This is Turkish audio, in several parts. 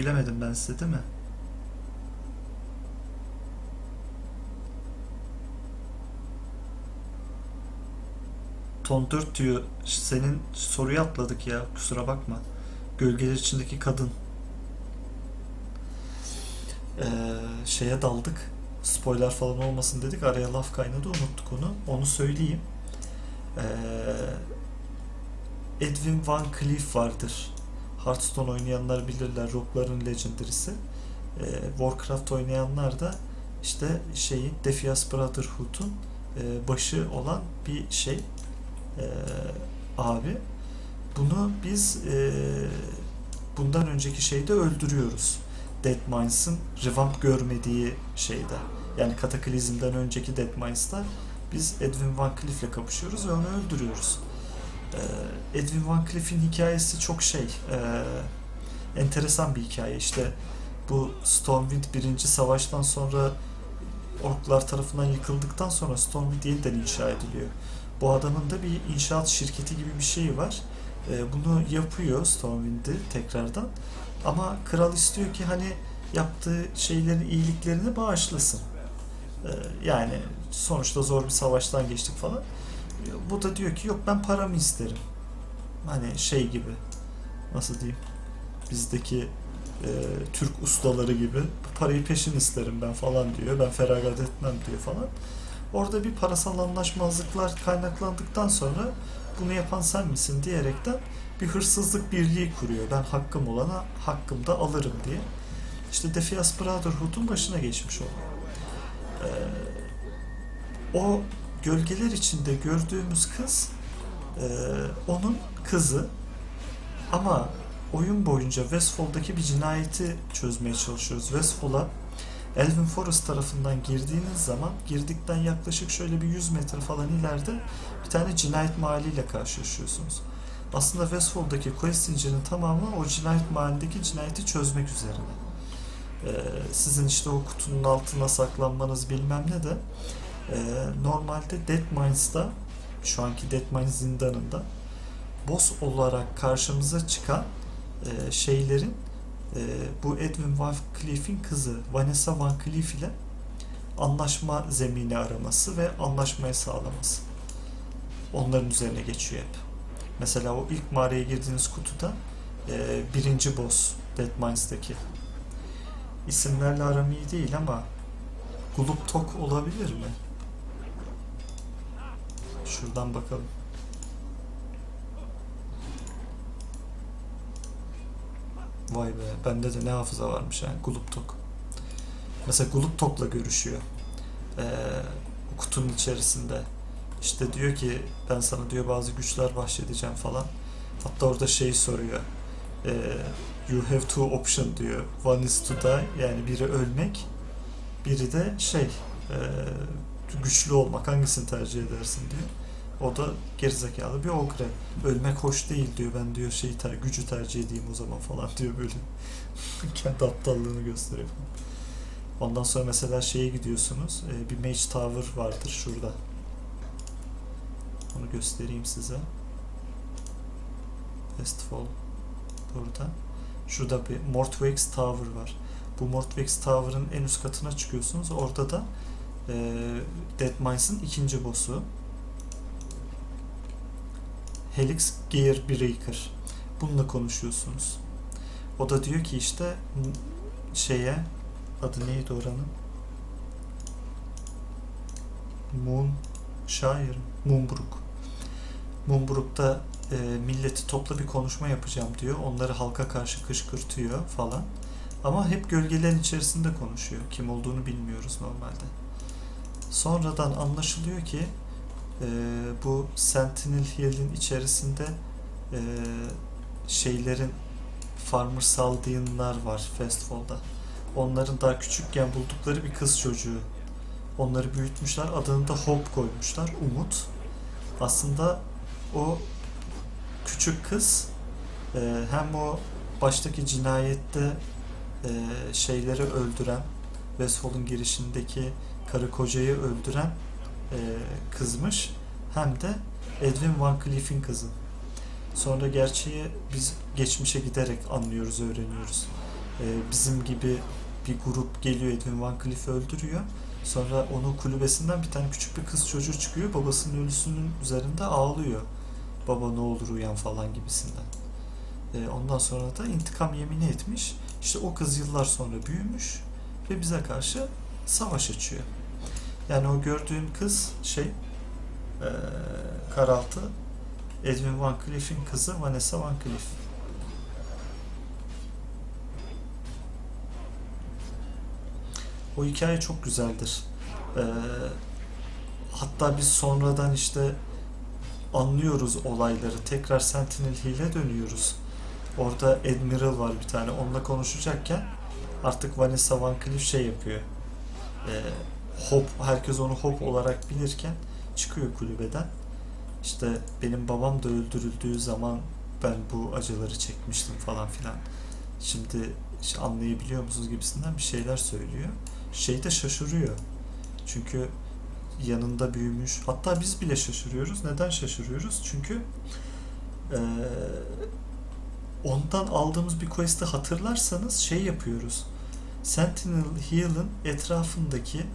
Bilemedim ben size değil mi? Ton 4 diyor. Senin soruyu atladık ya. Kusura bakma. Gölgeler içindeki kadın. Ee, şeye daldık. Spoiler falan olmasın dedik. Araya laf kaynadı. Unuttuk onu. Onu söyleyeyim. Ee, Edwin Van Cleef vardır. Hearthstone oynayanlar bilirler. Rogue'ların Legendary'si. Ee, Warcraft oynayanlar da işte şeyin Defias Brotherhood'un e, başı olan bir şey e, abi. Bunu biz e, bundan önceki şeyde öldürüyoruz. Deadmines'ın revamp görmediği şeyde. Yani Kataklizm'den önceki Deadmines'ta biz Edwin Van Cleef'le kapışıyoruz ve onu öldürüyoruz. Ee, Edwin Van Cleef'in hikayesi çok şey, e, enteresan bir hikaye. İşte bu Stormwind birinci savaştan sonra orklar tarafından yıkıldıktan sonra Stormwind yeniden inşa ediliyor. Bu adamın da bir inşaat şirketi gibi bir şeyi var. Ee, bunu yapıyor Stormwind'i tekrardan. Ama kral istiyor ki hani yaptığı şeylerin iyiliklerini bağışlasın. Ee, yani sonuçta zor bir savaştan geçtik falan. Bu da diyor ki yok ben paramı isterim. Hani şey gibi nasıl diyeyim bizdeki e, Türk ustaları gibi parayı peşin isterim ben falan diyor. Ben feragat etmem diyor falan. Orada bir parasal anlaşmazlıklar kaynaklandıktan sonra bunu yapan sen misin diyerekten bir hırsızlık birliği kuruyor. Ben hakkım olana hakkım da alırım diye. İşte Defias Brotherhood'un başına geçmiş o. Ee, o gölgeler içinde gördüğümüz kız e, onun kızı ama oyun boyunca Westfall'daki bir cinayeti çözmeye çalışıyoruz. Westfall'a Elvin Forest tarafından girdiğiniz zaman girdikten yaklaşık şöyle bir 100 metre falan ileride bir tane cinayet mahalliyle karşılaşıyorsunuz. Aslında Westfall'daki quest zincirinin tamamı o cinayet mahallindeki cinayeti çözmek üzerine. Ee, sizin işte o kutunun altına saklanmanız bilmem ne de e, normalde Dead Mines'da şu anki Dead Mines zindanında boss olarak karşımıza çıkan e, şeylerin e, bu Edwin Van Cleef'in kızı Vanessa Van Cleef ile anlaşma zemini araması ve anlaşmayı sağlaması. Onların üzerine geçiyor hep. Mesela o ilk mağaraya girdiğiniz kutuda e, birinci boss Dead Mines'daki. İsimlerle aram iyi değil ama Gulup Tok olabilir mi? Şuradan bakalım. Vay be, bende de ne hafıza varmış yani Gulup Tok. Mesela Gulup Tok'la görüşüyor. Ee, kutunun içerisinde. İşte diyor ki ben sana diyor bazı güçler bahşedeceğim falan. Hatta orada şey soruyor. Ee, you have two option diyor. One is to die yani biri ölmek, biri de şey e, güçlü olmak. Hangisini tercih edersin diyor. O da gerizekalı bir ogre. Ölmek hoş değil diyor. Ben diyor şeyi ter, gücü tercih edeyim o zaman falan diyor böyle. Kendi aptallığını gösteriyor falan. Ondan sonra mesela şeye gidiyorsunuz. e, bir Mage Tower vardır şurada. Onu göstereyim size. Festival burada. Şurada bir Mortwax Tower var. Bu Mortwax Tower'ın en üst katına çıkıyorsunuz. Orada da e, Dead ikinci boss'u. Helix Gear Breaker. Bununla konuşuyorsunuz. O da diyor ki işte şeye adı neydi oranın? Moon Şair Moonbrook. Moonbrook'ta e, milleti topla bir konuşma yapacağım diyor. Onları halka karşı kışkırtıyor falan. Ama hep gölgelerin içerisinde konuşuyor. Kim olduğunu bilmiyoruz normalde. Sonradan anlaşılıyor ki e, bu Sentinel Hill'in içerisinde e, şeylerin Farmer Saldianlar var Festival'da. Onların daha küçükken buldukları bir kız çocuğu. Onları büyütmüşler. Adını da Hope koymuşlar. Umut. Aslında o küçük kız e, hem o baştaki cinayette e, şeyleri öldüren Westfall'un girişindeki karı kocayı öldüren e, kızmış hem de Edwin Van Cleef'in kızı. Sonra gerçeği biz geçmişe giderek anlıyoruz, öğreniyoruz. e, bizim gibi bir grup geliyor Edwin Van Cleef'i öldürüyor. Sonra onun kulübesinden bir tane küçük bir kız çocuğu çıkıyor. Babasının ölüsünün üzerinde ağlıyor. Baba ne olur uyan falan gibisinden. E, ondan sonra da intikam yemini etmiş. İşte o kız yıllar sonra büyümüş ve bize karşı savaş açıyor. Yani o gördüğün kız şey e, Karaltı Edwin Van Cleef'in kızı Vanessa Van Cleef. O hikaye çok güzeldir. Ee, hatta biz sonradan işte anlıyoruz olayları. Tekrar Sentinel Hill'e dönüyoruz. Orada Admiral var bir tane. Onunla konuşacakken artık Vanessa Van Cleef şey yapıyor. Ee, Hop, herkes onu Hop olarak bilirken çıkıyor kulübeden. İşte benim babam da öldürüldüğü zaman ben bu acıları çekmiştim falan filan. Şimdi işte anlayabiliyor musunuz gibisinden bir şeyler söylüyor. Şey de şaşırıyor. Çünkü yanında büyümüş. Hatta biz bile şaşırıyoruz. Neden şaşırıyoruz? Çünkü eee, ondan aldığımız bir quest'i hatırlarsanız şey yapıyoruz. Sentinel Hill'ın etrafındaki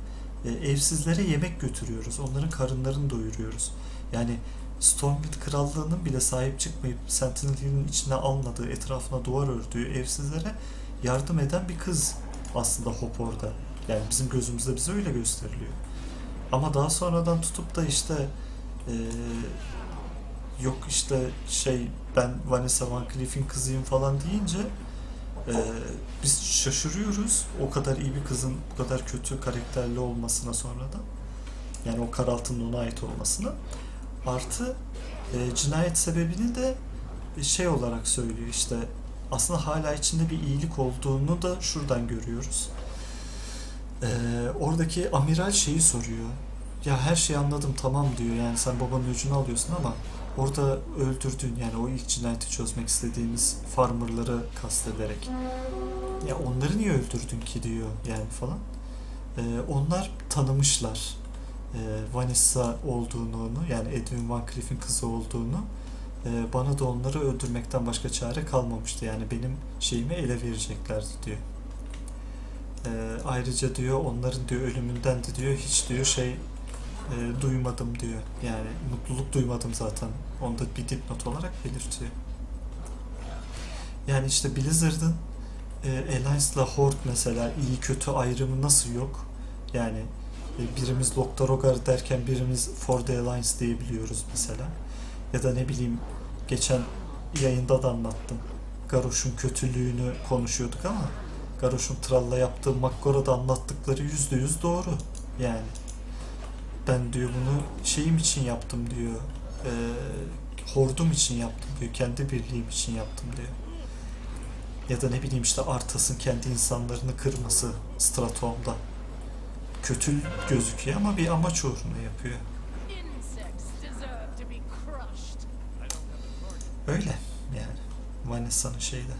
e, evsizlere yemek götürüyoruz. Onların karınlarını doyuruyoruz. Yani Stormwind Krallığı'nın bile sahip çıkmayıp Sentinel Hill'in içine almadığı, etrafına duvar ördüğü evsizlere yardım eden bir kız aslında Hop orada. Yani bizim gözümüzde bize öyle gösteriliyor. Ama daha sonradan tutup da işte eee, yok işte şey ben Vanessa Van Cleef'in kızıyım falan deyince eee, biz şaşırıyoruz o kadar iyi bir kızın bu kadar kötü karakterli olmasına sonradan. Yani o Karaltı'nın ona ait olmasına. Artı e, cinayet sebebini de şey olarak söylüyor işte aslında hala içinde bir iyilik olduğunu da şuradan görüyoruz. E, oradaki amiral şeyi soruyor. Ya her şeyi anladım tamam diyor yani sen babanın öcünü alıyorsun ama orada öldürdüğün yani o ilk cinayeti çözmek istediğimiz farmerları kastederek ya onları niye öldürdün ki diyor yani falan. E, onlar tanımışlar e, Vanessa olduğunu yani Edwin Van Cleef'in kızı olduğunu e, bana da onları öldürmekten başka çare kalmamıştı. Yani benim şeyimi ele vereceklerdi diyor. E, ayrıca diyor onların diyor ölümünden de diyor hiç diyor şey e, duymadım diyor. Yani mutluluk duymadım zaten. Onu da bir dipnot olarak belirtiyor. Yani işte Blizzard'ın e, Alliance'la Horde mesela iyi kötü ayrımı nasıl yok? Yani e, birimiz Doktor Ogar derken birimiz For the Alliance diyebiliyoruz mesela. Ya da ne bileyim geçen yayında da anlattım. Garrosh'un kötülüğünü konuşuyorduk ama Garrosh'un Trall'la yaptığı Makkoro'da anlattıkları yüzde yüz doğru. Yani ben diyor bunu şeyim için yaptım diyor. E, hordum için yaptım diyor. Kendi birliğim için yaptım diyor. Ya da ne bileyim işte Arthas'ın kendi insanlarını kırması Stratom'da kötü gözüküyor ama bir amaç uğruna yapıyor. Öyle yani. Vanessa'nın şeyde.